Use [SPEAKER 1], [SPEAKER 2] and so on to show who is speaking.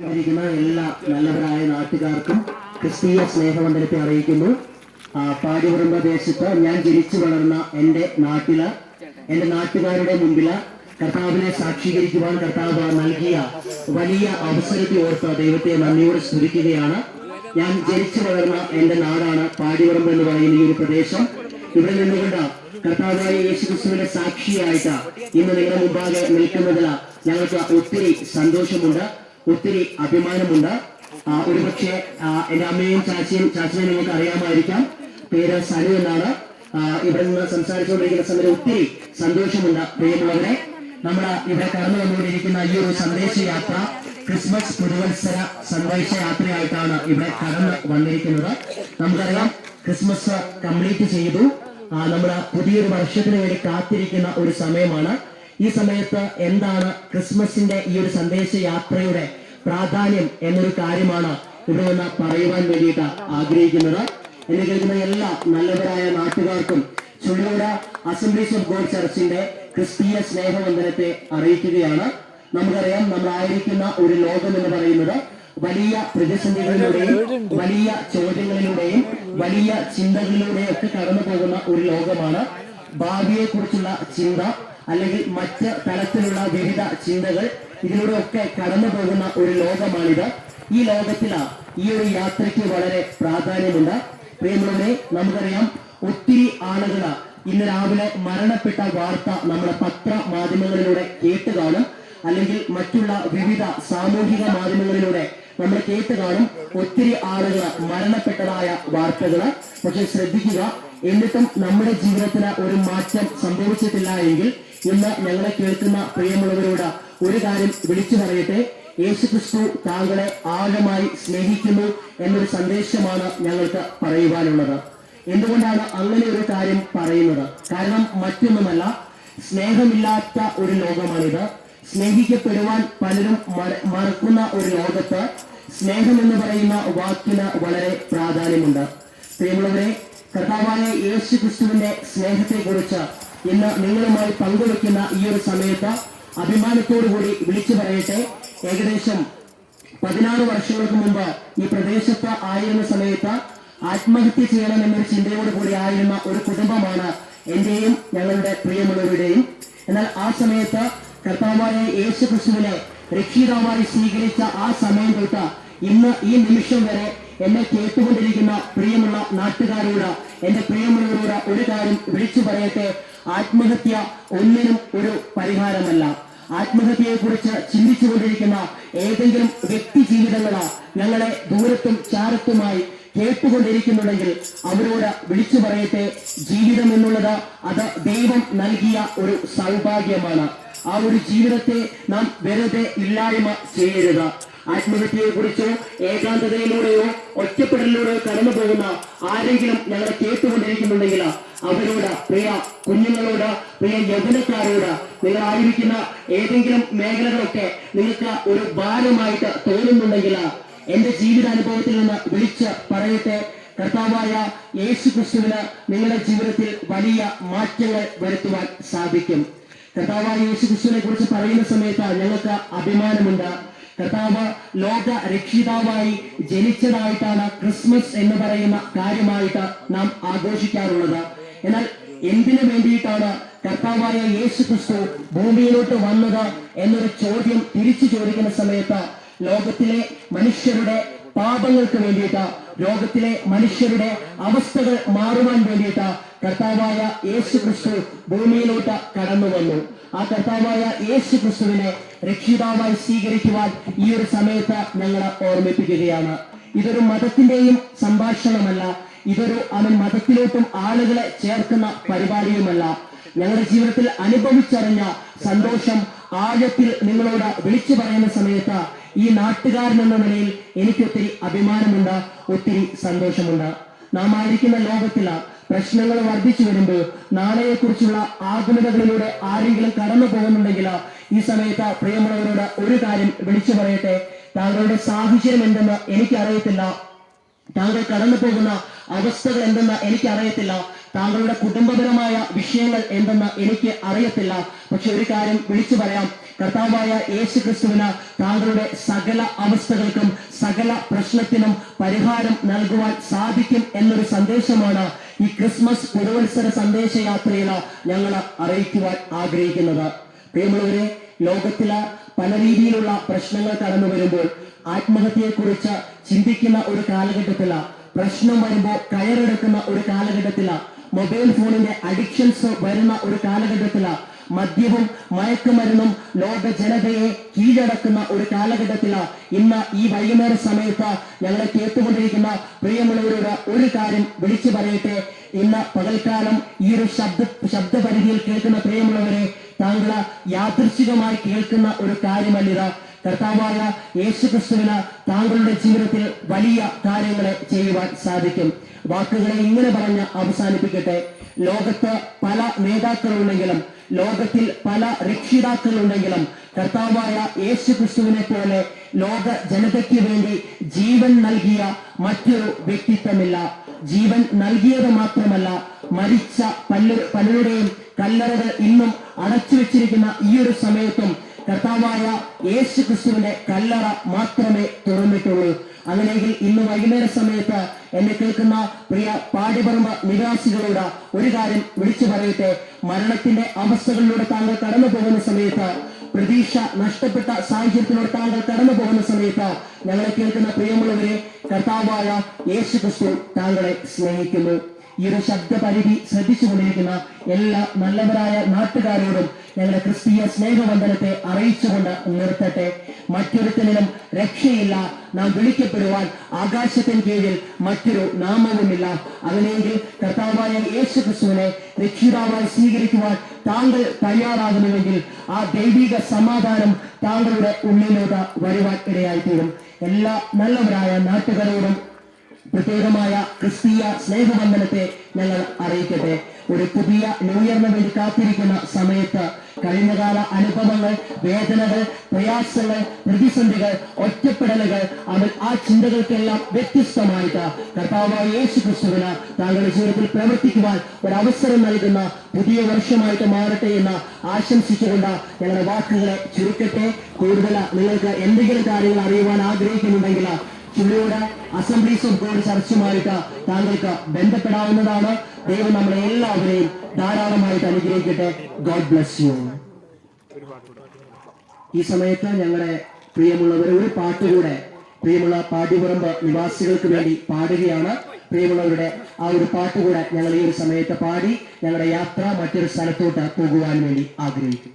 [SPEAKER 1] ഇരിക്കുന്ന എല്ലാ നല്ലവരായ നാട്ടുകാർക്കും ക്രിസ്തീയ സ്നേഹവന്ദനത്തെ അറിയിക്കുന്നു. ആ, പാടിപുറം ദേശത്ത് ഞാൻ ജനിച്ചു വളർന്ന എന്റെ നാട്ടിൽ എന്റെ നാട്ടുകാരുടെ മുമ്പിൽ കർത്താവിനെ സാക്ഷീകരിക്കുവാൻ കർത്താവ് നൽകിയ വലിയ അവസരത്തെ ഓർത്ത് ദൈവത്തെ നന്ദിയോട് സ്തുതിക്കുകയാണ്. ഞാൻ ജനിച്ചു വളർന്ന എന്റെ നാടാണ് പാടിപുറമ്പ് എന്ന് പറയുന്ന ഈ ഒരു പ്രദേശം. ഇവിടെ നിന്നുകൊണ്ട് കർത്താവായ യേശുക്രിസ്തുവിന്റെ സാക്ഷിയായിട്ട് ഇന്ന് നിങ്ങളുടെ മുമ്പാകെ നിൽക്കുന്നതിൽ ഞങ്ങൾക്ക് ഒത്തിരി സന്തോഷമുണ്ട്. ഒത്തിരി അഭിമാനമുണ്ട്. ഒരു ഒരുപക്ഷെ എന്റെ അമ്മയും ചാച്ചയും ചാച്ചനെ നിങ്ങൾക്ക് അറിയാമായിരിക്കാം. പേര് സനു എന്നാണ്. ഇവിടെ നിന്ന് സംസാരിച്ചുകൊണ്ടിരിക്കുന്ന സമയത്ത് ഒത്തിരി സന്തോഷമുണ്ട് പ്രിയമുള്ളവരെ. നമ്മൾ ഇവിടെ കടന്നു വന്നുകൊണ്ടിരിക്കുന്ന ഈ ഒരു സന്ദേശ യാത്ര ക്രിസ്മസ് പുതുവത്സര സന്ദേശയാത്രയായിട്ടാണ് ഇവിടെ കടന്നു വന്നിരിക്കുന്നത്. നമുക്കറിയാം ക്രിസ്മസ് കംപ്ലീറ്റ് ചെയ്തു. നമ്മൾ പുതിയൊരു വർഷത്തിന് വേണ്ടി കാത്തിരിക്കുന്ന ഒരു സമയമാണ്. ഈ സമയത്ത് എന്താണ് ക്രിസ്മസിന്റെ ഈ ഒരു സന്ദേശ യാത്രയുടെ പ്രാധാന്യം എന്നൊരു കാര്യമാണ് ഇവിടെ നിന്ന് പറയുവാൻ വേണ്ടിയിട്ട് ആഗ്രഹിക്കുന്നത്. എന്നെ കേൾക്കുന്ന എല്ലാ നല്ലവരായ നാട്ടുകാർക്കും ചുള്ളൂര അസംബ്ലീസ് ഓഫ് ഗോഡ് ചർച്ചിന്റെ ക്രിസ്തീയ സ്നേഹവന്ദനത്തെ അറിയിക്കുകയാണ്. നമുക്കറിയാം നമ്മളായിരിക്കുന്ന ഒരു ലോകം എന്ന് പറയുന്നത് വലിയ പ്രതിസന്ധികളിലൂടെയും വലിയ ചോദ്യങ്ങളിലൂടെയും വലിയ ചിന്തകളിലൂടെയും ഒക്കെ കടന്നു പോകുന്ന ഒരു ലോകമാണ്. ഭാവിയെ കുറിച്ചുള്ള ചിന്ത അല്ലെങ്കിൽ മറ്റ് തലത്തിലുള്ള വിവിധ ചിന്തകൾ ഇതിലൂടെ ഒക്കെ കടന്നു പോകുന്ന ഒരു ലോകമാണിത്. ഈ ലോകത്തിൽ ഈ ഒരു യാത്രയ്ക്ക് വളരെ പ്രാധാന്യമുണ്ട്. പ്രിയമുള്ളവരെ നമുക്കറിയാം ഒത്തിരി ആളുകൾ ഇന്ന് രാവിലെ മരണപ്പെട്ട വാർത്ത നമ്മുടെ പത്ര മാധ്യമങ്ങളിലൂടെ കേട്ട് കാണും അല്ലെങ്കിൽ മറ്റുള്ള വിവിധ സാമൂഹിക മാധ്യമങ്ങളിലൂടെ നമ്മൾ കേട്ട് കാണും ഒത്തിരി ആളുകൾ മരണപ്പെട്ടതായ വാർത്തകൾ പക്ഷെ ശ്രദ്ധിക്കുക എന്നിട്ടും നമ്മുടെ ജീവിതത്തിന് ഒരു മാറ്റം സംഭവിച്ചിട്ടില്ല എങ്കിൽ ഇന്ന് ഞങ്ങളെ കേൾക്കുന്ന പ്രിയമുള്ളവരോട് ഒരു കാര്യം വിളിച്ചു പറയട്ടെ. യേശുക്രിസ്തു താങ്കളെ ആഴമായി സ്നേഹിക്കുന്നു എന്നൊരു സന്ദേശമാണ് ഞങ്ങൾക്ക് പറയുവാനുള്ളത്. എന്തുകൊണ്ടാണ് അങ്ങനെ ഒരു കാര്യം പറയുന്നത്? കാരണം മറ്റൊന്നുമല്ല സ്നേഹമില്ലാത്ത ഒരു ലോകമാണിത്. സ്നേഹിക്കപ്പെടുവാൻ പലരും മറക്കുന്ന ഒരു ലോകത്ത് സ്നേഹം എന്ന് പറയുന്ന വാക്കിന് വളരെ പ്രാധാന്യമുണ്ട്. പ്രിയമുള്ളവരെ കർത്താവായ യേശു ക്രിസ്തുവിന്റെ സ്നേഹത്തെ കുറിച്ച് ഇന്ന് നിങ്ങളുമായി പങ്കുവെക്കുന്ന ഈ ഒരു സമയത്ത് അഭിമാനത്തോടുകൂടി വിളിച്ചു പറയട്ടെ. ഏകദേശം പതിനാറ് വർഷങ്ങൾക്ക് മുമ്പ് ഈ പ്രദേശത്ത് ആയിരുന്ന സമയത്ത് ആത്മഹത്യ ചെയ്യണം എന്നൊരു ചിന്തയോട് കൂടി ആയിരുന്ന ഒരു കുടുംബമാണ് എന്റെയും ഞങ്ങളുടെ പ്രിയമുള്ളവരുടെയും. എന്നാൽ ആ സമയത്ത് കർത്താവായ യേശു ക്രിസ്തുവിനെ രക്ഷിതാവായി സ്വീകരിച്ച ആ സമയം തൊട്ട് ഇന്ന് ഈ നിമിഷം വരെ എന്നെ കേട്ടുകൊണ്ടിരിക്കുന്ന പ്രിയമുള്ള നാട്ടുകാരോട് എന്റെ പ്രിയമുള്ളവരോട് ഒരു കാര്യം വിളിച്ചു പറയട്ടെ. ആത്മഹത്യ ഒന്നിനും ഒരു പരിഹാരമല്ല. ആത്മഹത്യയെ കുറിച്ച് ചിന്തിച്ചുകൊണ്ടിരിക്കുന്ന ഏതെങ്കിലും വ്യക്തി ജീവിതങ്ങളാ ഞങ്ങളെ ദൂരത്തും ചാരത്തുമായി കേട്ടുകൊണ്ടിരിക്കുന്നുണ്ടെങ്കിൽ അവരോട് വിളിച്ചു പറയട്ടെ. ജീവിതം എന്നുള്ളത് അത് ദൈവം നൽകിയ ഒരു സൗഭാഗ്യമാണ്. ആ ഒരു ജീവിതത്തെ നാം വെറുതെ ഇല്ലായ്മ ചെയ്യരുത്. ആത്മഹത്യയെ കുറിച്ചോ ഏകാന്തതയിലൂടെയോ ഒറ്റപ്പെടലിലൂടെയോ കടന്നു പോകുന്ന ആരെങ്കിലും ഞങ്ങളെ കേട്ടുകൊണ്ടിരിക്കുന്നുണ്ടെങ്കിൽ അവരോട് പ്രിയ കുഞ്ഞുങ്ങളോട് പ്രിയ യൗവനക്കാരോട് നിങ്ങളായിരിക്കുന്ന ഏതെങ്കിലും മേഖലകളൊക്കെ നിങ്ങൾക്ക് ഒരു ഭാരമായിട്ട് തോന്നുന്നുണ്ടെങ്കിൽ എന്റെ ജീവിതാനുഭവത്തിൽ നിന്ന് വിളിച്ച് പറയട്ടെ. കർത്താവായ യേശു ക്രിസ്തുവിന് നിങ്ങളുടെ ജീവിതത്തിൽ വലിയ മാറ്റങ്ങൾ വരുത്തുവാൻ സാധിക്കും. കർത്താവായ യേശു ക്രിസ്തുവിനെ കുറിച്ച് പറയുന്ന സമയത്ത് ഞങ്ങൾക്ക് അഭിമാനമുണ്ട്. കർത്താവ് ലോക രക്ഷിതാവായി ജനിച്ചതായിട്ടാണ് ക്രിസ്മസ് എന്ന് പറയുന്ന കാര്യമായിട്ട് നാം ആഘോഷിക്കാറുള്ളത്. എന്നാൽ എന്തിനു വേണ്ടിയിട്ടാണ് കർത്താവായ യേശു ക്രിസ്തു ഭൂമിയിലോട്ട് വന്നത് എന്നൊരു ചോദ്യം തിരിച്ചു ചോദിക്കുന്ന സമയത്ത് ലോകത്തിലെ മനുഷ്യരുടെ പാപങ്ങൾക്ക് വേണ്ടിയിട്ട് ലോകത്തിലെ മനുഷ്യരുടെ അവസ്ഥകൾ മാറുവാൻ വേണ്ടിയിട്ട് കർത്താവായ യേശു ക്രിസ്തു ഭൂമിയിലോട്ട് കടന്നു വന്നു ആ കർത്താവായ യേശു ക്രിസ്തുവിനെ രക്ഷിതാവായി സ്വീകരിക്കുവാൻ ഈ ഒരു സമയത്ത് ഞങ്ങൾ ഓർമ്മിപ്പിക്കുകയാണ്. ഇതൊരു മതത്തിന്റെയും സംഭാഷണമല്ല. ഇതൊരു അവൻ മതത്തിലോട്ടും ആളുകളെ ചേർക്കുന്ന പരിപാടിയുമല്ല. ഞങ്ങളുടെ ജീവിതത്തിൽ അനുഭവിച്ചറിഞ്ഞ സന്തോഷം ആഴത്തിൽ നിങ്ങളോട് വിളിച്ചു പറയുന്ന സമയത്ത് ഈ നാട്ടുകാരൻ എന്ന നിലയിൽ എനിക്ക് ഒത്തിരി അഭിമാനമുണ്ട് ഒത്തിരി സന്തോഷമുണ്ട്. നാം ആയിരിക്കുന്ന ലോകത്തിൽ പ്രശ്നങ്ങൾ വർദ്ധിച്ചു വരുമ്പോൾ നാളെയെക്കുറിച്ചുള്ള ആകുലതകളിലൂടെ ആരെങ്കിലും കടന്നു പോകുന്നുണ്ടെങ്കിൽ ഈ സമയത്ത് പ്രിയമുള്ളവരോട് ഒരു കാര്യം വിളിച്ചു പറയട്ടെ. താങ്കളുടെ സാഹചര്യം എന്തെന്ന് എനിക്കറിയത്തില്ല. താങ്കൾ കടന്നു പോകുന്ന അവസ്ഥകൾ എന്തെന്ന് എനിക്ക് അറിയത്തില്ല താങ്കളുടെ കുടുംബപരമായ വിഷയങ്ങൾ എന്തെന്ന് എനിക്ക് അറിയത്തില്ല. പക്ഷെ ഒരു കാര്യം വിളിച്ചു പറയാം. കർത്താവായ യേശു ക്രിസ്തുവിന് താങ്കളുടെ സകല അവസ്ഥകൾക്കും സകല പ്രശ്നത്തിനും പരിഹാരം നൽകുവാൻ സാധിക്കും എന്നൊരു സന്ദേശമാണ് ഈ ക്രിസ്മസ് പുതുവത്സര സന്ദേശയാത്രയിൽ ഞങ്ങൾ അറിയിക്കുവാൻ ആഗ്രഹിക്കുന്നത്. പ്രിയമുള്ളവരെ ലോകത്തിലെ പല രീതിയിലുള്ള പ്രശ്നങ്ങൾ കടന്നു വരുമ്പോൾ ആത്മഹത്യയെക്കുറിച്ച് ചിന്തിക്കുന്ന ഒരു കാലഘട്ടത്തില പ്രശ്നം വരുമ്പോൾ കയറെടുക്കുന്ന ഒരു കാലഘട്ടത്തില മൊബൈൽ ഫോണിന്റെ അഡിക്ഷൻസ് വരുന്ന ഒരു കാലഘട്ടത്തിൽ മദ്യവും മയക്കുമരുന്നും ലോക ജനതയെ കീഴടക്കുന്ന ഒരു കാലഘട്ടത്തിലാണ് ഇന്ന് ഈ വൈകുന്നേര സമയത്ത് ഞങ്ങളെ കേട്ടുകൊണ്ടിരിക്കുന്ന പ്രിയമുള്ളവരോട് ഒരു കാര്യം വിളിച്ചു പറയട്ടെ. ഇന്ന് പകൽക്കാലം ഈ ഒരു ശബ്ദ ശബ്ദപരിധിയിൽ കേൾക്കുന്ന പ്രിയമുള്ളവരെ താങ്കൾ യാദൃശികമായി കേൾക്കുന്ന ഒരു കാര്യമല്ലിത്. കർത്താവായ യേശു ക്രിസ്തുവിന് താങ്കളുടെ ജീവിതത്തിൽ വലിയ കാര്യങ്ങളെ ചെയ്യുവാൻ സാധിക്കും. വാക്കുകളെ ഇങ്ങനെ പറഞ്ഞ് അവസാനിപ്പിക്കട്ടെ. ലോകത്ത് പല നേതാക്കളുണ്ടെങ്കിലും ലോകത്തിൽ പല രക്ഷിതാക്കളുണ്ടെങ്കിലും കർത്താവായ യേശു ക്രിസ്തുവിനെ പോലെ ലോക ജനതയ്ക്ക് വേണ്ടി ജീവൻ നൽകിയ മറ്റൊരു വ്യക്തിത്വമില്ല. ജീവൻ നൽകിയത് മാത്രമല്ല മരിച്ച പല പലരുടെയും കല്ലറകൾ ഇന്നും അടച്ചു വെച്ചിരിക്കുന്ന ഈ ഒരു സമയത്തും കർത്താവായ യേശു ക്രിസ്തുവിന്റെ കല്ലറ മാത്രമേ തുറന്നിട്ടുള്ളൂ. അങ്ങനെയെങ്കിൽ ഇന്ന് വൈകുന്നേര സമയത്ത് എന്നെ കേൾക്കുന്ന പ്രിയ പാടിപറമ്പ നിവാസികളോട് ഒരു കാര്യം വിളിച്ചു പറയട്ടെ. മരണത്തിന്റെ അവസ്ഥകളിലൂടെ താങ്കൾ കടന്നു പോകുന്ന സമയത്ത് പ്രതീക്ഷ നഷ്ടപ്പെട്ട സാഹചര്യത്തിലൂടെ താങ്കൾ കടന്നു പോകുന്ന സമയത്ത് ഞങ്ങളെ കേൾക്കുന്ന പ്രിയമുള്ളവരെ കർത്താവായ യേശു ക്രിസ്തു താങ്കളെ സ്നേഹിക്കുന്നു. ഈ ഒരു ശബ്ദ പരിധി ശ്രദ്ധിച്ചുകൊണ്ടിരിക്കുന്ന എല്ലാ നല്ലവരായ നാട്ടുകാരോടും ഞങ്ങളുടെ ക്രിസ്തീയ സ്നേഹവന്ദനത്തെ അറിയിച്ചുകൊണ്ട് നിർത്തട്ടെ. മറ്റൊരുത്തനിലും രക്ഷയില്ല. നാം വിളിക്കപ്പെടുവാൻ ആകാശത്തിന് കീഴിൽ മറ്റൊരു നാമവുമില്ല. അങ്ങനെയെങ്കിൽ കർത്താവായ യേശു ക്രിസ്തുവിനെ രക്ഷിതാവായി സ്വീകരിക്കുവാൻ താങ്കൾ തയ്യാറാകുന്നുവെങ്കിൽ ആ ദൈവിക സമാധാനം താങ്കളുടെ ഉള്ളിലൂടെ വരുവാൻ ഇടയായിത്തീരും. എല്ലാ നല്ലവരായ നാട്ടുകാരോടും പ്രത്യേകമായ ക്രിസ്തീയ സ്നേഹബന്ധനത്തെ ഞങ്ങൾ അറിയിക്കട്ടെ. ഒരു പുതിയ ന്യൂ ഇയറിന് വേണ്ടി കാത്തിരിക്കുന്ന സമയത്ത് കഴിഞ്ഞകാല അനുഭവങ്ങൾ വേദനകൾ പ്രയാസങ്ങൾ പ്രതിസന്ധികൾ ഒറ്റപ്പെടലുകൾ അവൻ ആ ചിന്തകൾക്കെല്ലാം വ്യത്യസ്തമായിട്ട് കർത്താവായ യേശു ക്രിസ്തുവിന് താങ്കളുടെ ജീവിതത്തിൽ പ്രവർത്തിക്കുവാൻ ഒരു അവസരം നൽകുന്ന പുതിയ വർഷമായിട്ട് മാറട്ടെ എന്ന് ആശംസിച്ചുകൊണ്ട് ഞങ്ങളുടെ വാക്കുകളെ ചുരുക്കട്ടെ. കൂടുതൽ നിങ്ങൾക്ക് എന്തെങ്കിലും കാര്യങ്ങൾ അറിയുവാൻ ആഗ്രഹിക്കുന്നുണ്ടെങ്കിൽ ചുള്ളിയോട് അസംബ്ലീസ് ഓഫ് ചർച്ചുമായിട്ട് താങ്കൾക്ക് ബന്ധപ്പെടാവുന്നതാണ്. ദൈവം നമ്മളെ എല്ലാവരെയും ധാരാളമായിട്ട് അനുഗ്രഹിക്കട്ടെ. ഗോഡ് ബ്ലസ് യു ഈ സമയത്ത് ഞങ്ങളുടെ പ്രിയമുള്ളവർ ഒരു പാട്ടുകൂടെ പ്രിയമുള്ള പാടിപുറമ്പ് നിവാസികൾക്ക് വേണ്ടി പാടുകയാണ്. പ്രിയമുള്ളവരുടെ ആ ഒരു പാട്ടുകൂടെ ഞങ്ങൾ ഈ ഒരു സമയത്ത് പാടി ഞങ്ങളുടെ യാത്ര മറ്റൊരു സ്ഥലത്തോട്ട് പോകുവാൻ വേണ്ടി ആഗ്രഹിക്കും